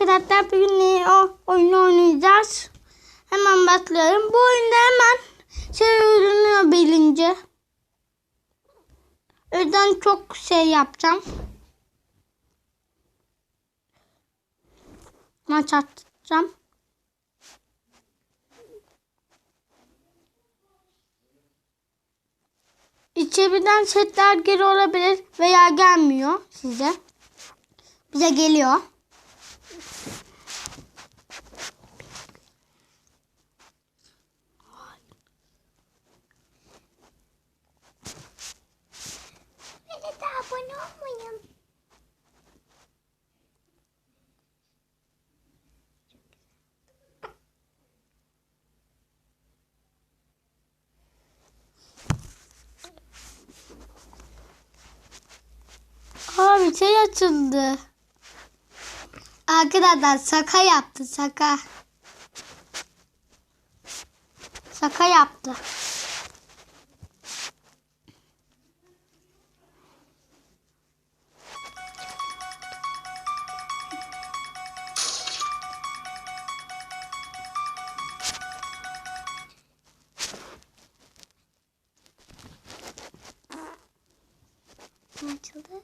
arkadaşlar bugün o oyunu oynayacağız. Hemen başlayalım. Bu oyunda hemen şey öğreniyor bilince. O yüzden çok şey yapacağım. Maç atacağım. İçeriden setler geri olabilir veya gelmiyor size. Bize geliyor. Bana da abone olmayın. Aa şey açıldı. Arkadaşlar saka yaptı saka. Saka yaptı. Açıldı?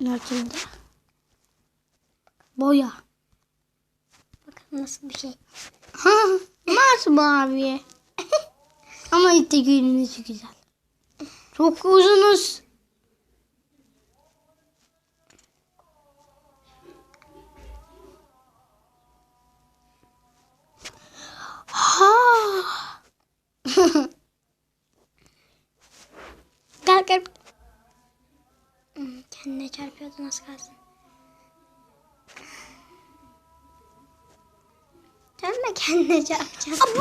Ne açıldı? Boya. Bakalım nasıl bir şey. Ha, masmavi. Ama işte gülmesi güzel. Çok uzunuz. Kalsın. Dönme kendine çarpacaksın.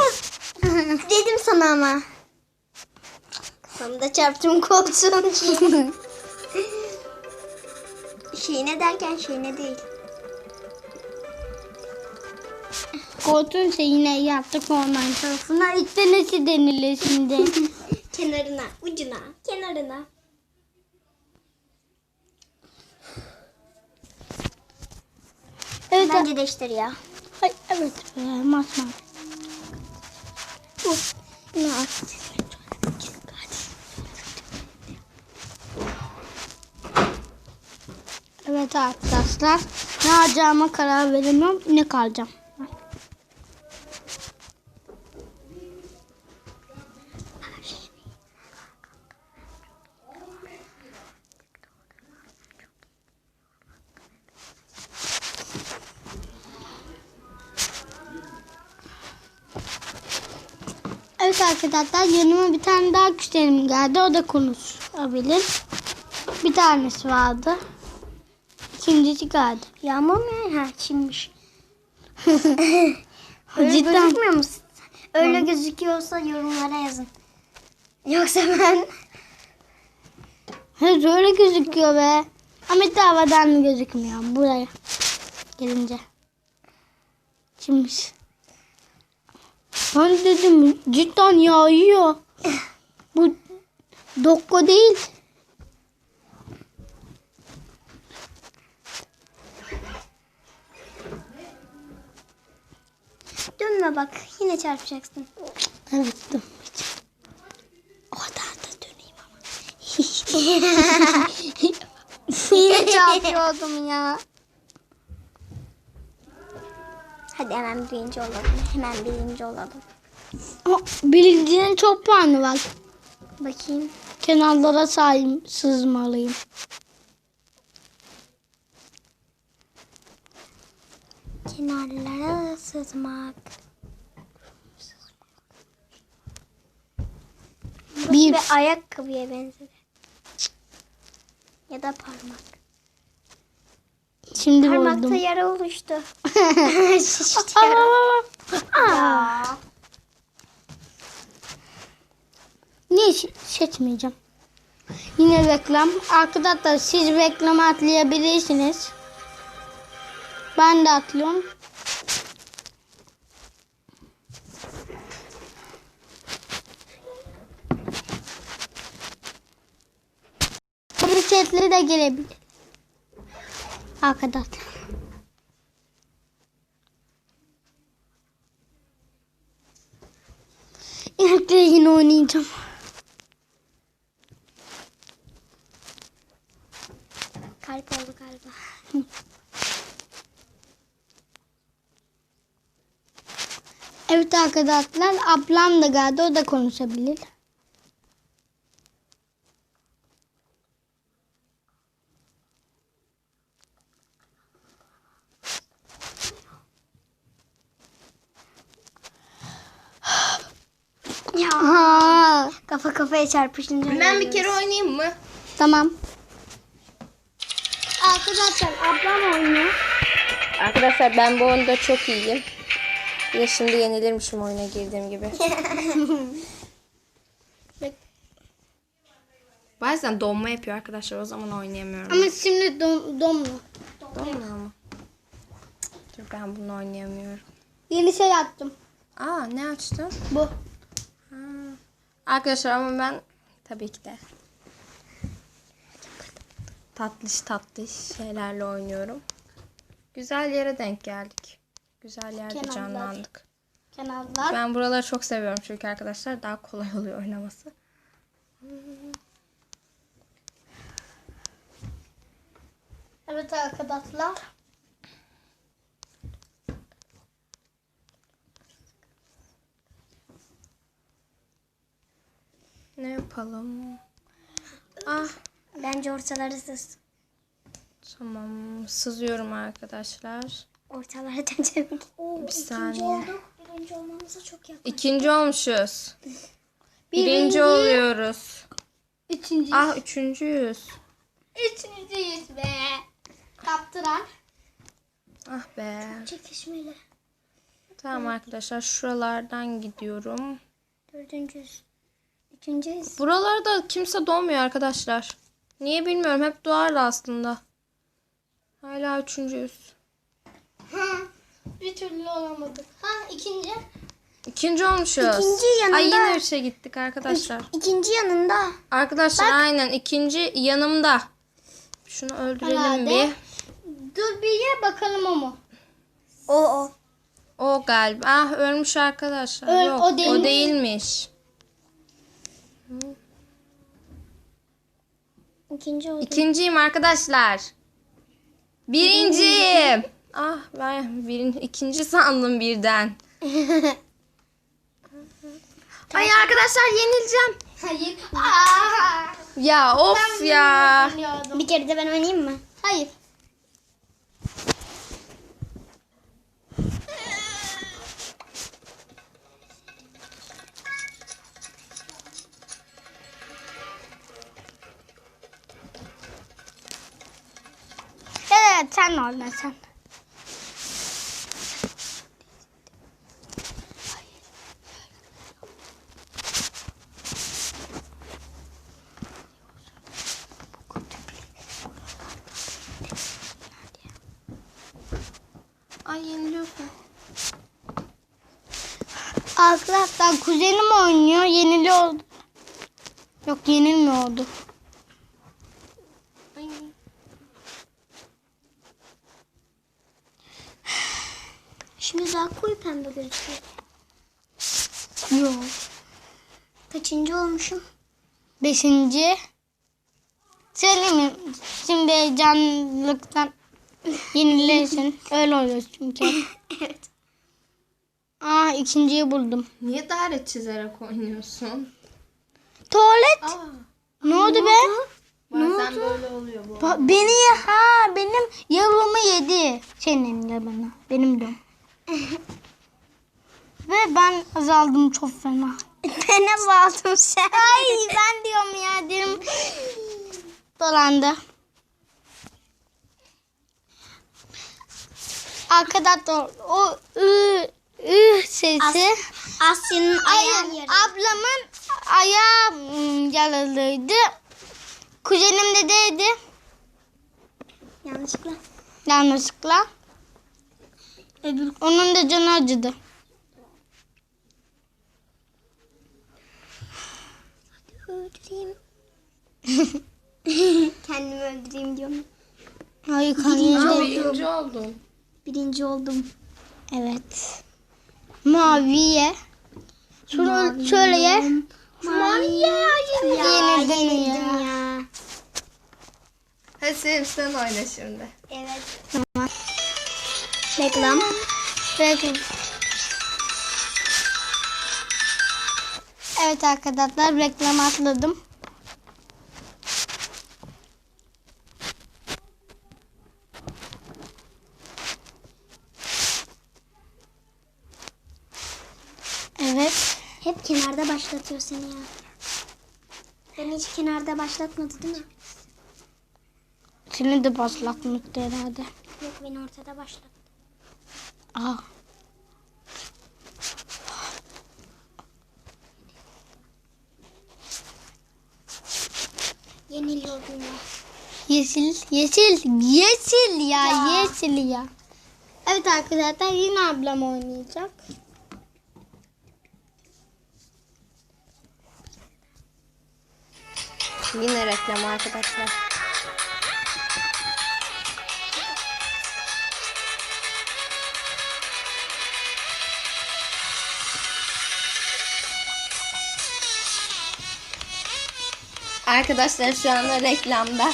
Dedim sana ama. Sonunda çarptım koltuğun şeyine. şeyine derken şeyine değil. Koltuğun şeyine yaptık ondan tarafına. İşte nesi denilir şimdi? Kenarına, ucuna, kenarına. Evet. Bence değiştir ya. Ay, evet. Ee, masmavi. Bu. Ne? Evet arkadaşlar. Ne alacağıma karar veremiyorum. Ne kalacağım. Evet arkadaşlar yanıma bir tane daha küçüğüm geldi. O da konuşabilir. Bir tanesi vardı. İkincisi geldi. Yağmur mu? Ha çimmiş. Ha, Öyle cidden. gözükmüyor musun? Öyle gözüküyorsa yorumlara yazın. Yoksa ben Evet öyle gözüküyor be. Ama hiç havadan gözükmüyor buraya gelince. Kimmiş? Ben dedim cidden yağıyor. Bu dokko değil. dönme bak yine çarpacaksın. Evet dur. O kadar da döneyim ama. Yine çarpıyordum ya. Hadi hemen birinci olalım. Hemen birinci olalım. Ama Birincinin çok puanı var. Bakayım. Kenarlara sahip sızmalıyım. Kenarlara sızmak. Bir Ve ayakkabıya benzedi. Ya da parmak. Şimdi Parmakta buldum. yara oluştu. Şişti yara. Aa. Niye se- seçmeyeceğim? Yine reklam. Arkadaşlar siz reklam atlayabilirsiniz. Ben de atlıyorum. Chatleri de gelebilir. Arkadaşlar. İnekle yine oynayacağım. Kalp oldu galiba. evet arkadaşlar ablam da geldi o da konuşabilir. Ya Aha, kafa kafaya çarpışınca. Ben bir kere oynayayım mı? tamam. Arkadaşlar ablam oynuyor. Arkadaşlar ben bu oyunda çok iyiyim. De şimdi yenilirmişim oyuna girdiğim gibi. Bazen donma yapıyor arkadaşlar o zaman oynayamıyorum. Ama şimdi dom, domlu. Donmuyor mu? Dur ben bunu oynayamıyorum. Yeni şey attım. Aa ne açtın? Bu. Arkadaşlar ama ben tabii ki de tatlış tatlış şeylerle oynuyorum. Güzel yere denk geldik. Güzel yerde Kenarlar. canlandık. Kenarlar. Ben buraları çok seviyorum çünkü arkadaşlar daha kolay oluyor oynaması. Evet arkadaşlar. Ne yapalım? Ah Bence ortaları sız. tamam sızıyorum arkadaşlar. Ortaları döneceğim. Bir saniye. Birinci olmamıza çok yakın. İkinci olmuşuz. Birinci. Birinci oluyoruz. Üçüncü. Ah üçüncüyüz. Üçüncüyüz be. Kaptıran. Ah be. Çekişmeli. Tamam arkadaşlar şuralardan gidiyorum. Dördüncüyüz. Üçüncüyüz. Buralarda kimse doğmuyor arkadaşlar. Niye bilmiyorum hep doğardı aslında. Hala üçüncüyüz. Ha, bir türlü olamadık. Ha ikinci. İkinci olmuşuz. İkinci yanında. Ay yine üçe gittik arkadaşlar. İkinci yanında. Arkadaşlar aynen ikinci yanımda. Şunu öldürelim Herhalde. bir. Dur bir ye bakalım o mu? O o. O galiba. Ah ölmüş arkadaşlar. Öl- Yok o o, değil mi? değilmiş. İkinci oldu. İkinciyim arkadaşlar. Birinciyim. Ah ben birin, ikinci sandım birden. Ay arkadaşlar yenileceğim. Hayır. Aa, Ya of ya. biliyordum. Bir kere de ben oynayayım mı? Hayır. Evet sen oyna sen. Ay yeniliyorsun. Arkadaşlar kuzenim oynuyor. Yeniliyor. Yok yenilmiyordu. Ay. Şimdi daha koyu pembe gözüküyor. Yok. Kaçıncı olmuşum? Beşinci. Söyleyeyim mi? Şimdi heyecanlıktan yenilesin. Öyle oluyor çünkü. evet. Aa ikinciyi buldum. Niye daire çizerek oynuyorsun? Tuvalet. Aa. ne oldu be? Bazen böyle oluyor bu. Ba- beni ha benim yavrumu yedi. Senin de bana. Benim de. Ve ben azaldım çok fena. ben aldım sen. Ay ben diyorum ya diyorum. Dolandı. Arkadaşlar o ı ı sesi. Asya'nın ayağı yarı. ablamın ayağı yaralıydı. Kuzenim de değdi Yanlışlıkla. yanlışlıkla. Onun da canı acıdı. Öldüreyim. Kendimi öldüreyim diyorum. Hayır Aa, kanıyor. birinci oldum. Birinci oldum. Evet. Maviye. Şunu şöyle ye. Mavi ya Yenildin yenildim ya. ya. Hadi sen oyna şimdi. Evet. Reklam. Reklam. Evet arkadaşlar reklam atladım. Evet. Hep kenarda başlatıyor seni ya. Beni hiç kenarda başlatmadı değil mi? Seni de başlatmıştı herhalde. Yok beni ortada başlattı. Aa. Yeniliyordum ya. Yeşil, yeşil, yeşil ya, Ya. yeşil ya. Evet arkadaşlar yine ablam oynayacak. Yine reklam arkadaşlar. Arkadaşlar şu anda reklamda.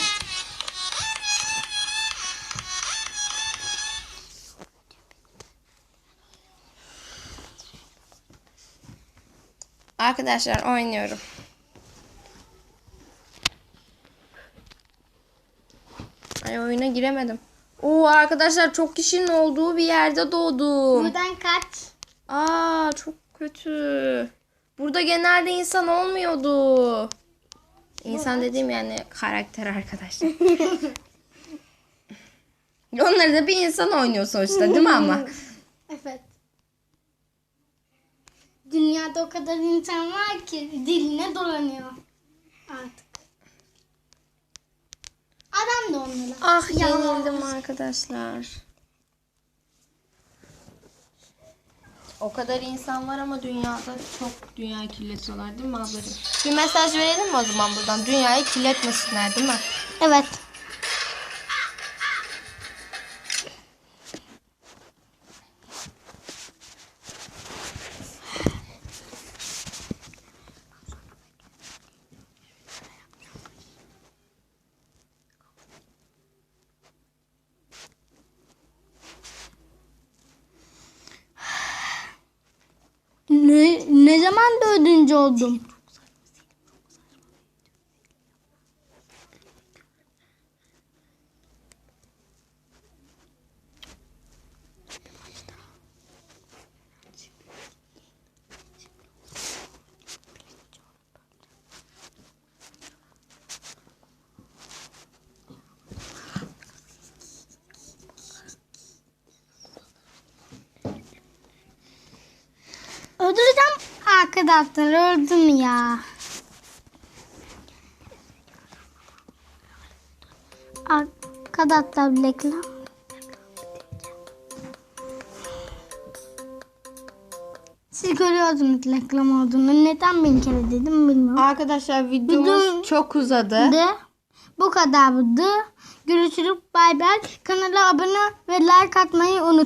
Arkadaşlar oynuyorum. Ay oyuna giremedim. Oo arkadaşlar çok kişinin olduğu bir yerde doğdum. Buradan kaç. Aa çok kötü. Burada genelde insan olmuyordu. İnsan dediğim yani karakter arkadaşlar. Onları da bir insan oynuyor sonuçta değil mi ama? Evet. Dünyada o kadar insan var ki diline dolanıyor artık. Adam da onlara. Ah yenildim arkadaşlar. O kadar insan var ama dünyada çok dünya kirletiyorlar değil mi ablacığım? Bir mesaj verelim mi o zaman buradan? Dünyayı kirletmesinler değil mi? Evet. Ne, zaman dördüncü oldum? Arkadaşlar öldüm ya. Arkadaşlar reklam. Siz görüyordunuz reklam olduğunu. Neden bin kere dedim bilmiyorum. Arkadaşlar videomuz Video- çok uzadı. De, bu kadardı. Görüşürüz. Bay bay. Kanala abone ve like atmayı unutmayın.